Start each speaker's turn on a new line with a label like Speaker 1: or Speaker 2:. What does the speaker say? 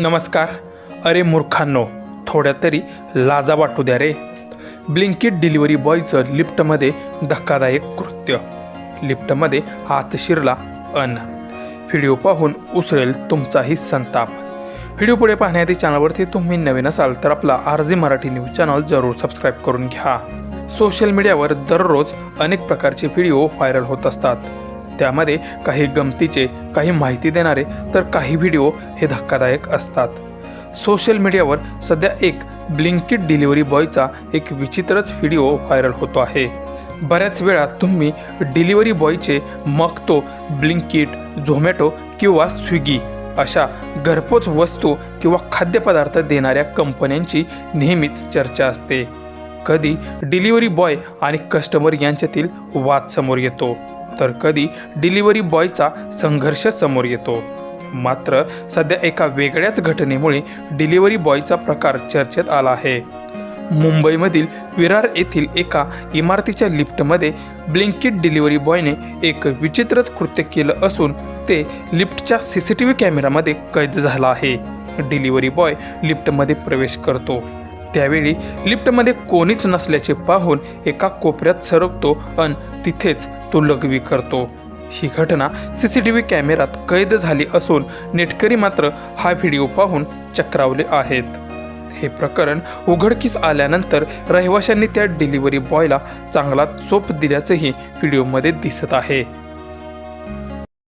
Speaker 1: नमस्कार. अरे मूर्खांनो थोड्या तरी लाजा वाटू द्या रे. ब्लिंकिट डिलिव्हरी बॉयचं लिफ्टमध्ये धक्कादायक कृत्य. लिफ्टमध्ये हात शिरला अन. व्हिडिओ पाहून उसळेल तुमचाही संताप. व्हिडिओ पुढे पाहण्याआधी चॅनलवरती तुम्ही नवीन असाल तर आपला आरजी मराठी न्यूज चॅनल जरूर सबस्क्राईब करून घ्या. सोशल मीडियावर दररोज अनेक प्रकारचे व्हिडिओ व्हायरल होत असतात. त्यामध्ये काही गमतीचे काही माहिती देणारे तर काही व्हिडिओ हे धक्कादायक असतात. सोशल मीडियावर सध्या एक ब्लिंकिट डिलिव्हरी बॉयचा एक विचित्रच व्हिडिओ व्हायरल होतो आहे. बऱ्याच वेळा तुम्ही डिलिव्हरी बॉयचे मग तो ब्लिंकिट झोमॅटो किंवा स्विगी अशा घरपोच वस्तू किंवा खाद्यपदार्थ देणाऱ्या कंपन्यांची नेहमीच चर्चा असते. कधी डिलिव्हरी बॉय आणि कस्टमर यांच्यातील वाद समोर येतो. तर कधी डिलिव्हरी बॉयचा संघर्ष समोर येतो. मात्र सध्या एका वेगळ्याच घटनेमुळे डिलिव्हरी बॉयचा प्रकार चर्चेत आला आहे. मुंबईमधील विरार येथील एका इमारतीच्या लिफ्टमध्ये ब्लिंकिट डिलिव्हरी बॉयने एक विचित्रच कृत्य केलं असून ते लिफ्टच्या सी सी टी व्ही कॅमेरामध्ये कैद झाला आहे. डिलिव्हरी बॉय लिफ्टमध्ये प्रवेश करतो. त्यावेळी लिफ्टमध्ये कोणीच नसल्याचे पाहून एका कोपऱ्यात सरकतो अन तिथेच तो लघवी करतो. ही घटना सी सी टी व्ही कॅमेऱ्यात कैद झाली असून नेटकरी मात्र हा व्हिडिओ पाहून चक्रावले आहेत. हे प्रकरण उघडकीस आल्यानंतर रहिवाशांनी त्या डिलिव्हरी बॉयला चांगला चोप दिल्याचंही व्हिडिओमध्ये दिसत आहे.